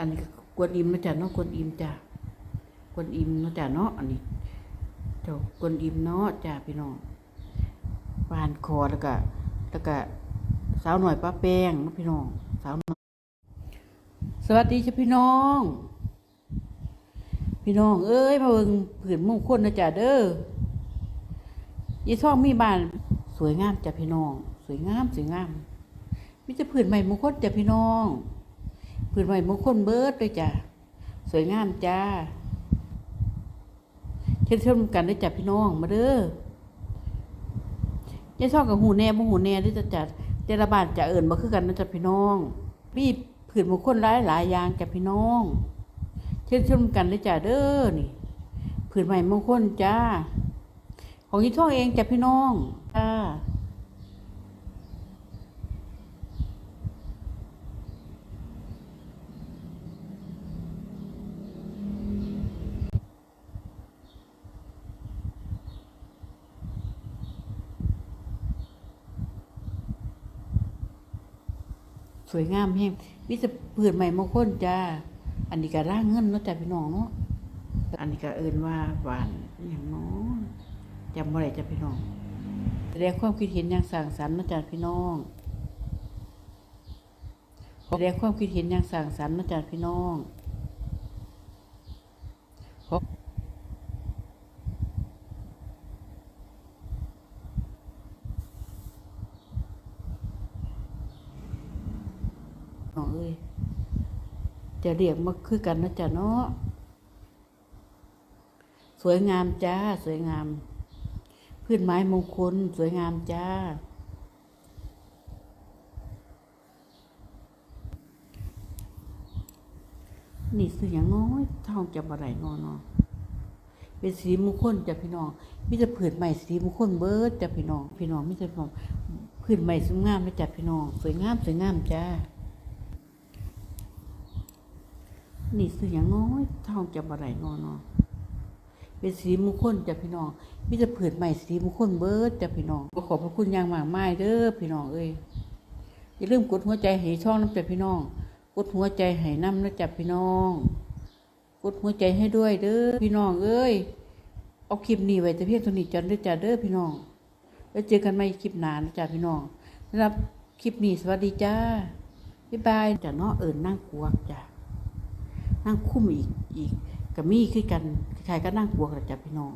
อันนี้กวนอิมนะจ๊ะเนาะกวนอิมจ้ะกวนอิมนะจ๊ะเนาะอันนี้เจ้ากวนอิมเนาะจ้ะพี่น้องปานคอแล้วก็แล้วก็สาวหน่อยป้าแป้งนาะพี่น้องสาวหน่อยสวัสดีจ้ะพี่น้อง พี่น้อง เอ้ยมาเบิ่งผืนมงคลนะจ๊ะเด้อยี่ท่องมีบ้านสวยงามจ้ะพี่น้อง สวยงามสวยงามมีแต่ผืนใหม่มงคลจ้ะพี่น้อง ผืนใหม่มงคลเบิดเลยจ้ะสวยงามจ้าเชิญชมกันได้จ้ะพี่น้องมาเด้อยี่ท่องกับหูแน่บ่หูแน่ที่จะจัดแต่ลบานจะเอิ่นบ่คือกันนะจ้ะพี่น้องมีผืนมงคลหลายหลายอย่างจ้ะพี่น้อง เช่นชมกันเลยจ้าเด้อนี่ผืนใหม่มงคลจ้า ของยี่ท่องเองจ้ะพี่น้องจ้า สวยงามแฮงมีแต่ผืนใหม่มงคลจ้า อันนี้ก็ร่างเงินเนาะจ้าพี่น้องเนาะ อันนี้ก็เอินว่าหวานอย่างน้องจำบ่ได้จ้ะพี่น้อง แสดงความคิดเห็นอย่างสร้างสรรค์เนาะจ้าพี่น้อง แสดงความคิดเห็นอย่างสร้างสรรค์เนาะจ้าพี่น้อง น้องเอ้ยจะเรียกมาคือกันนะจ๊ะเนาะสวยงามจ้า สวยงาม พืชไม้มงคล สวยงามจ้า นี่คืออย่างน้อยท่องจะบ่ไรนอนอเป็นสีมงคลจ้ะพี่น้องมิจะผืนใหม่สีมงคลเบิร์ดจ้ะพี่น้อง พี่น้องมิจะผืนใหม่สวยงามนะจ้ะพี่น้อง สวยงามสวยงามจ้า นี่คืออย่างน้อยเท่องจะบ่ไรนอนอเป็นสีมงคลจ้ะพี่น้องมิจะผืนใหม่สีมงคลเบิร์ดจ้ะพี่น้องก็ขอบพระคุณอย่างมากมายเด้อพี่น้องเอ้ยอย่าลืมกดหัวใจให้ช่องน้ำจ้ะพี่น้อง กดหัวใจให้น้ำนะจ้ะพี่น้อง กดหัวใจให้ด้วยเด้อพี่น้องเอ้ยเอาคลิปนี้ไว้แต่เพียงเท่านี้จนเด้จ้ะเด้อพี่น้อง แล้วเจอกันใหม่คลิปหน้านะจ้ะพี่น้องสำหรับคลิปนี้สวัสดีจ้าบ๊ายบายจ้ะเนาะเอิญนั่งกวกจ้ะ นั่งคุ้มอีกอีกกับมีคือกันใครก็นั่งกลัวกันจ้ะพี่น้อง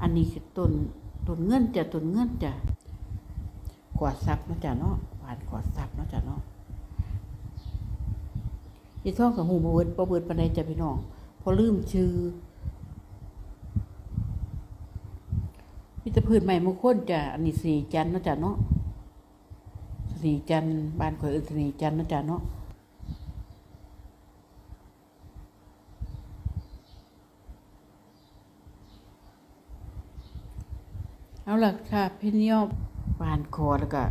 อันนี้คือต้นต้นเงื่อนจะต้นเงื่อนจะกวดซับนะจ้ะเนาะหวานกวดซับนะจ้ะเนาะยี่ท่องกับหูบเบิดบเบิดปานใดจ้ะพี่น้อง พอลืมชื่อมีต่พืชใหม่มงคลจ้ะอันนี้สีจันนะจ้ะเนาะสีจันบ้านข่อยเอินสีจันนะจ้ะเนาะ เอาล่ะค่ะพี่นิยมปานคอแล้วก็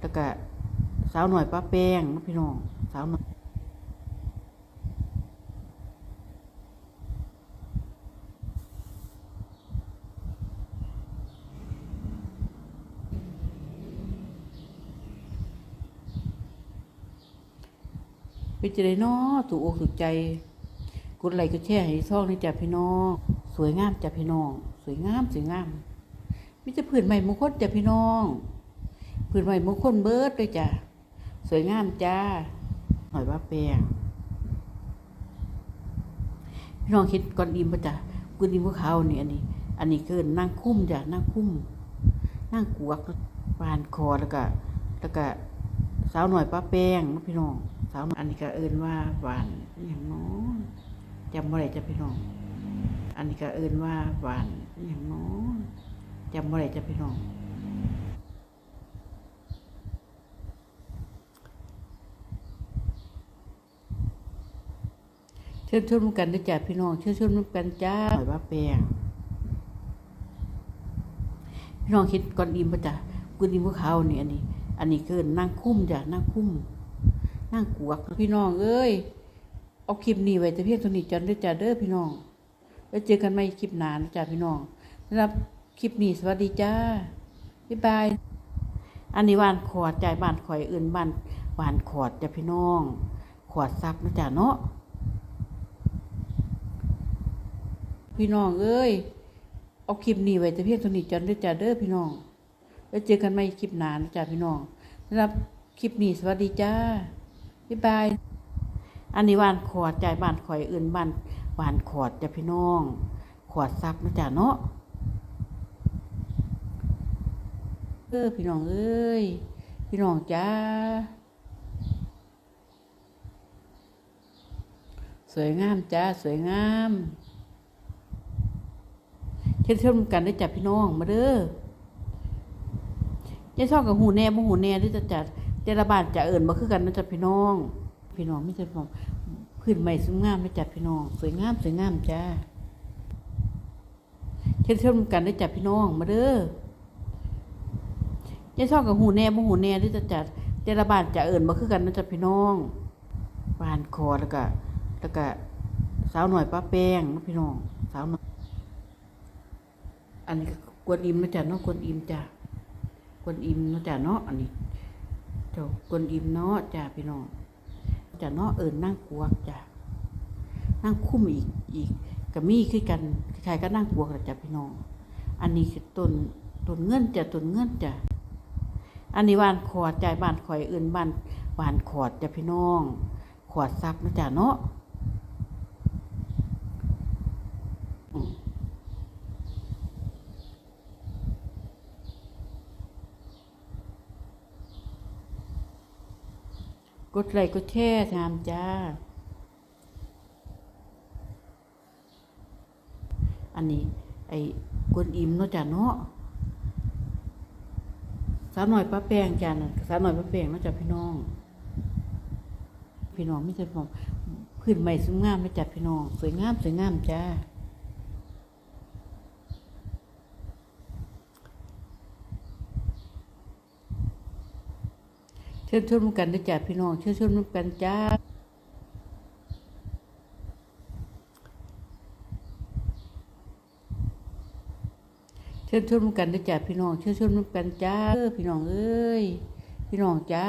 แล้วก็สาวหน่อยป้าแป้งนะพี่น้องสาวหน่อยเป็นจะได้เนาะถูกอกถูกใจกดไลค์กดแชร์ให้ช่องนี่จ้ะพี่น้อง สวยงามจ้ะพี่น้อง สวยงามสวยงาม มีแต่ผืนใหม่มงคลจ้ะพี่น้องผืนใหม่มงคลเบิร์ดเลยจ้ะสวยงามจ้าหน่อยว่าแปลงพี่น้องคิดก่อนดีมปะจ้ะกุนดีมพวกเขานี่อันนี้ อันนี้คือนั่งคุ้มจ้ะนั่งคุ้มนั่งกวกปานคอแล้วก็แล้วก็สาวหน่อยป้าแป้งนะพี่น้องสาวหน่อยอันนี้ก็เอินว่าหวานอหย่างน้อยจำบ่ได้จ้ะพี่น้อง อันนี้ก็เอินว่าหวานอหย่างน้อย จำบ่ได้จ้ะพี่น้องเชิญชมกันด้วยจ้ะพี่น้องเชิญชมกันจ้าหน่อยว่าแปลงพี่น้องคิดก่อนดีมปะจ้ะกุดีมพวกเขานี่อันนี้ อันนี้คือนั่งคุ้มจ้ะนั่งคุ้มนั่งกวกพี่น้องเอ้ยเอาคลิปนี้ไว้แต่เพียงเท่านี้จันด้วยจ้ะเด้อพี่น้อง แล้วเจอกันใหม่คลิปหน้านะจ้ะพี่น้องสำหรับ คลิปนี้สวัสดีจ้าบ๊ายบาย อันนี้หวานขอดใจบานข่อยอื่นบานหวานขอดจะพี่น้อง ขอดซับนะจ๊ะเนาะพี่น้องเอ้ย เอาคลิปนี้ไว้จะเพียงเท่นี้จนได้จ้าเด้อพี่น้อง แล้วเจอกันไหม่คลิปหน้านะจ๊ะพี่น้องสำหรับคลิปนี้สวัสดีจ้าบ๊ายบาย อันนี้หวานขอดใจบานข่อยอื่นบานหวานขอดจะพี่น้อง ขอดซับนะจ๊ะเนาะ เออพี่น้องเอ้ยพี่น้องจ้า สวยงามจ้าสวยงามเช่นเช่นกันได้จับพี่น้องมาเด้อยายชอบกับหูแน่บ่หูแน่ที่จะจัดแต่ละบ้านจะเอิ่นบ่คือกันนะจับพี่น้อง พี่น้องไม่ใช่ผมพื้นใหม่สวยงามได้จับพี่น้อง สวยงามสวยงามจ้าเช่นเช่นกันได้จับพี่น้องมาเด้อ ยายชอบกับหูแน่บ่หูแน่ที่จะจัดแต่ละบ้านจะเอิ่นบ่คือกันนะจับพี่น้องบานคอแล้วก็แล้วก็สาวหน่อยป้าแป้งนะพี่น้องสาวหน่อยอันนี้กวนอิมนะจ๊ะเนาะกวนอิมจ้ะกวนอิมนะจ๊ะเนาะอันนี้เจ้ากวนอิมเนาะจ้ะพี่น้องจ้ะเนาะเอิญนั่งกวกจ้ะนั่งคุ้มอีกอีกกับมีคือกันใครๆก็นั่งกวกแหละจ้ะพี่น้อง อันนี้คือต้นต้นเงื่อนจ้ะต้นเงื่อนจ้ะ อันนี้หวานขอดใจบ้านข่อยเอิญบ้านหวานขอดจะพี่น้อง ขอดซับนะจ๊ะเนาะกดไลค์กดแชร์ตามจ้า อันนี้ ไอ้กวนอิมเนาะจ้ะเนาะาวหน่อยป้าแป้งจ้าน่ะสาวหน่อยป้าแป้งเนาจับพี่น้อง พี่น้องไม่ใช่ผมพื้นใหม่สวยงามมาจับพี่น้อง สวยงามสวยงามจ้าเชิญชมกันนะจ้าพี่น้องเชิญชมกันจ้า เชิญชมกันนะจ้ะพี่น้องเชิญชมกันจ้าเออพี่น้องเอ้ยพี่น้องจ้า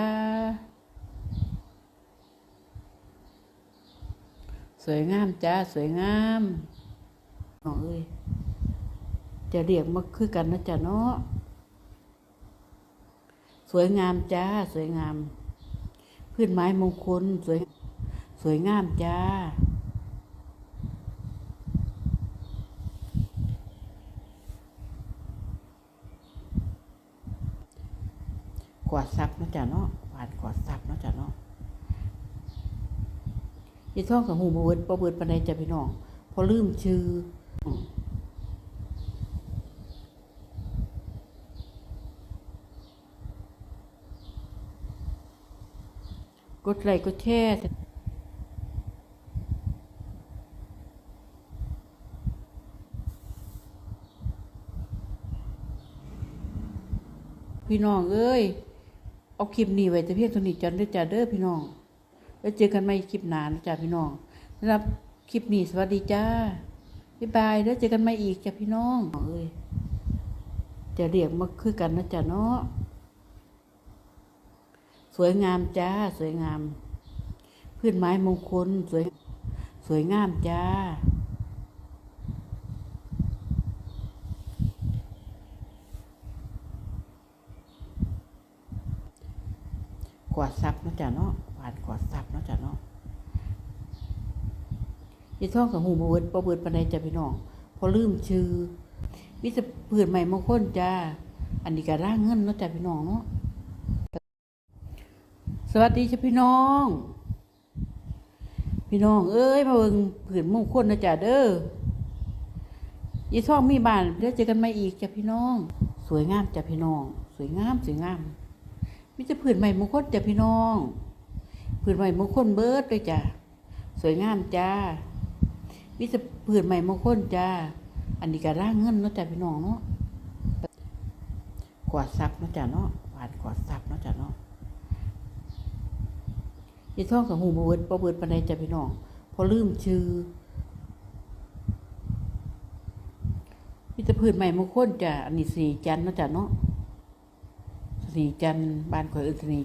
สวยงามจ้าสวยงามน้องเอ้ยจะเรียกมาคือกันนะจ้ะเนาะสวยงามจ้าสวยงาม พื้นไม้มงคลสวยสวยงามจ้า กวาดซับนะจ้ะเนาะหวานกวาดซับนะจ้ะเนาะยี่ท่องกับหูบเบิดบเบิดปานใดจ้ะพี่น้อง พอลืมชื่อกดไลค์กดแชร์พี่น้องเอ้ย เอาคลิปนี้ไว้แต่เพียงเท่านี้จนเด้จ้าเด้อพี่น้อง แล้วเจอกันใหม่คลิปหน้านะจ้าพี่น้องสำหรับคลิปนี้สวัสดีจ้าบ๊ายบายแล้วเจอกันใหม่อีกจ้าพี่น้องเอ้ยจะเรียกมาคือกันนะจ้าเนาะสวยงามจ้า สวยงาม พื้นไม้มงคลสวย สวยงามจ้า ขวาดซับเนาะจ้ะเนาะหวานขวาดซับเนาะจ้ะเนาะ ยี่ท่องกับหูบเบิดบ่เบิดปานใดจ้ะพี่น้องพอลืมชื่อมิจะผืนใหม่มงคลจ้า อันนี้ก็ร่างเงินเนาะจ้ะพี่น้องเนาะสวัสดีจ้ะพี่น้อง พี่น้อง เอ้ยมาเบิ่งผืนมงคลนะจ้ะเด้อยี่ท่องมีบ้านเดี๋ยวเจอกันใหม่อีกจ้ะพี่น้อง สวยงามจ้ะพี่น้อง สวยงามสวยงามมิจะผืนใหม่มงคลจ้ะพี่น้องผืนใหม่มงคลเบิร์ดเลยจ้ะสวยงามจ้า มิจะผืนใหม่มงคลจ้า อันนี้ก็ร่างเงินเนาะจ้ะพี่น้องเนาะกวาดซับเนาะจ้ะเนาะหวานกวาดซับเนาะจ้ะเนาะยี่ท่องกับหูบเบิดบเบิดปานใดจ้ะพี่น้อง พอลืมชื่อมิจะผืนใหม่มงคลจ้ะอันนี้สีจันเนาะจ้ะเนาะสีจันบ้านข่อยเอิ้นสี